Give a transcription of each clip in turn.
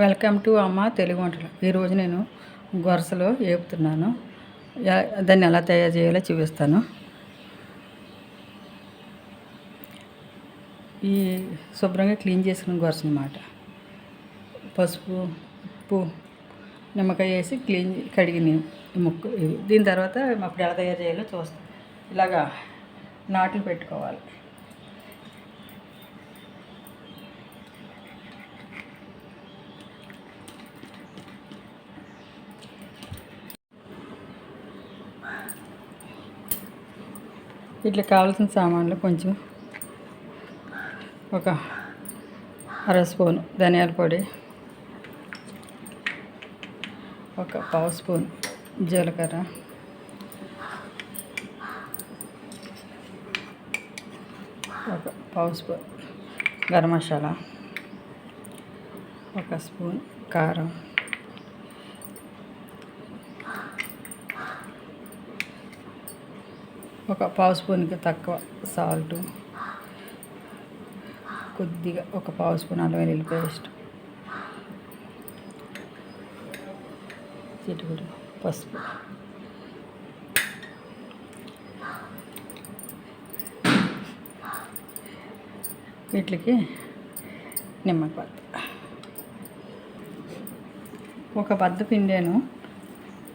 Welcome to అమ్మ తెలుగు వంటలు. ఈరోజు నేను గొరసలో వేపుతున్నాను దాన్ని ఎలా తయారు చేయాలో చూపిస్తాను. ఈ శుభ్రంగా క్లీన్ చేసుకున్న గొరస అనమాట పసుపు ఉప్పు నిమ్మకాయ వేసి క్లీన్ కడిగిన ఈ దీని తర్వాత అప్పుడు ఎలా తయారు చేయాలో చూస్తాను ఇలాగా నాట్లు పెట్టుకోవాలి. ఇట్లా కావాల్సిన సామాన్లు కొంచెం ఒక అర స్పూన్ ధనియాల పొడి ఒక పావు స్పూన్ జీలకర్ర ఒక పావు స్పూన్ గరం మసాలా ఒక స్పూన్ కారం. ఒక పావు స్పూన్కి తక్కువ సాల్ట్. కొద్దిగా ఒక పావు స్పూన్ అల్లం వెల్లుల్లి పేస్ట్. చిటుకుడు పసుపు. వీటికి నిమ్మకాయ. ఒక బద్ద పిండాను.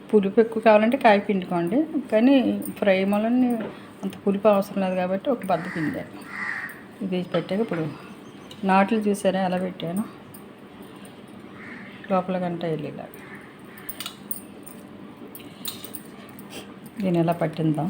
పులుపు ఎక్కువ కావాలంటే కాయ పిండుకోండి. కానీ ఫ్రై మొలని అంత పులుపు అవసరం లేదు కాబట్టి ఒక బద్ద పిండాను ఇది పెట్టాక ఇప్పుడు నాట్లు చూసారా? ఎలా పెట్టాను? లోపల గంట వెళ్ళేలాగా దీన్ని ఎలా పట్టిందాం?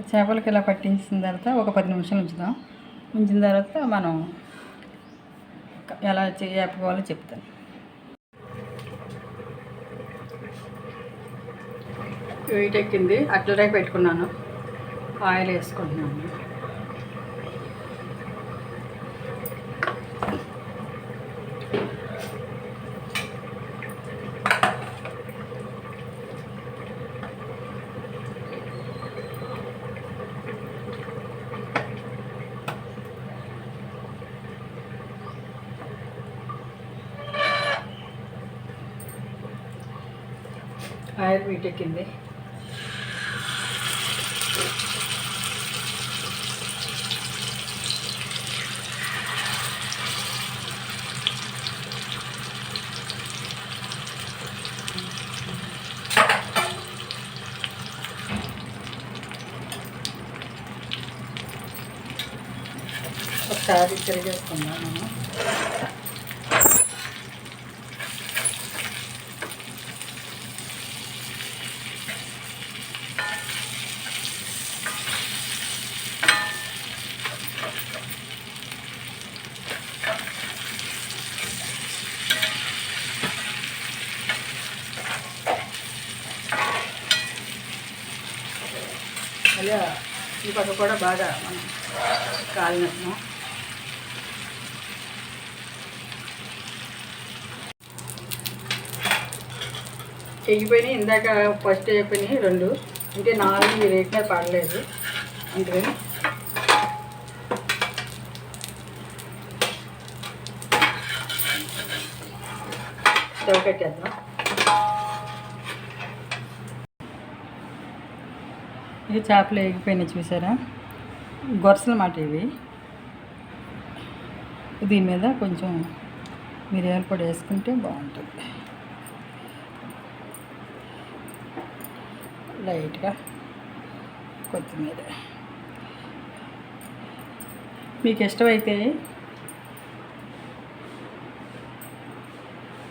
చేపలకి ఇలా పట్టించిన తర్వాత ఒక పది నిమిషాలు ఉంచుదాం. ఉంచిన తర్వాత మనం ఎలా చేపుకోవాలో చెప్తాను. వెయిట్ ఎక్కింది అట్లరాయి పెట్టుకున్నాను. ఆయిల్ వేసుకుంటున్నాను ఆయిల్ వీటెక్కింది ఒకసారి తిరిగేసుకుందాం అలా ఈ పక్క కూడా బాగా మనం కాలినట్టు ఎగిపోయినాయి ఇందాక ఫస్ట్ అయిపోయినాయి రెండు. అంటే నాలుగు ఈ రేట్ మీద పడలేదు అందుకని. స్టవ్ కట్టేద్దాం ఇది చేపలు ఎగిపోయినాయి చూసారా? గొరసలు మాట ఇవి. దీని మీద కొంచెం మిరియాల పొడి వేసుకుంటే బాగుంటుంది. లైట్గా కొత్తిమీర. మీకు ఇష్టమైతే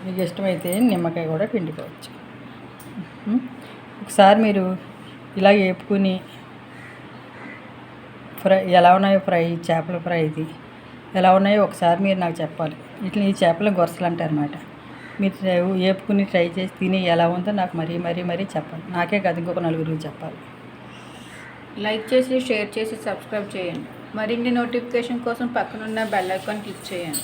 మీకు ఇష్టమైతే నిమ్మకాయ కూడా పిండుకోవచ్చు. ఒకసారి మీరు ఇలా వేపుకుని ఫ్రై ఎలా ఉన్నాయో ఫ్రై చేపల ఫ్రై ఇది. ఎలా ఉన్నాయో ఒకసారి మీరు నాకు చెప్పాలి. ఇట్లా ఈ చేపల గొరసలు అంటారన్నమాట మీరు ట్రై- వేపుకుని ట్రై చేసి తిని ఎలా ఉందో నాకు మరీ మరీ మరీ చెప్పాలి. నాకే కాదు ఇంకొక నలుగురికి చెప్పాలి. లైక్ చేసి షేర్ చేసి సబ్స్క్రైబ్ చేయండి. మరిన్ని నోటిఫికేషన్ కోసం పక్కనున్న బెల్ ఐకాన్ క్లిక్ చేయండి.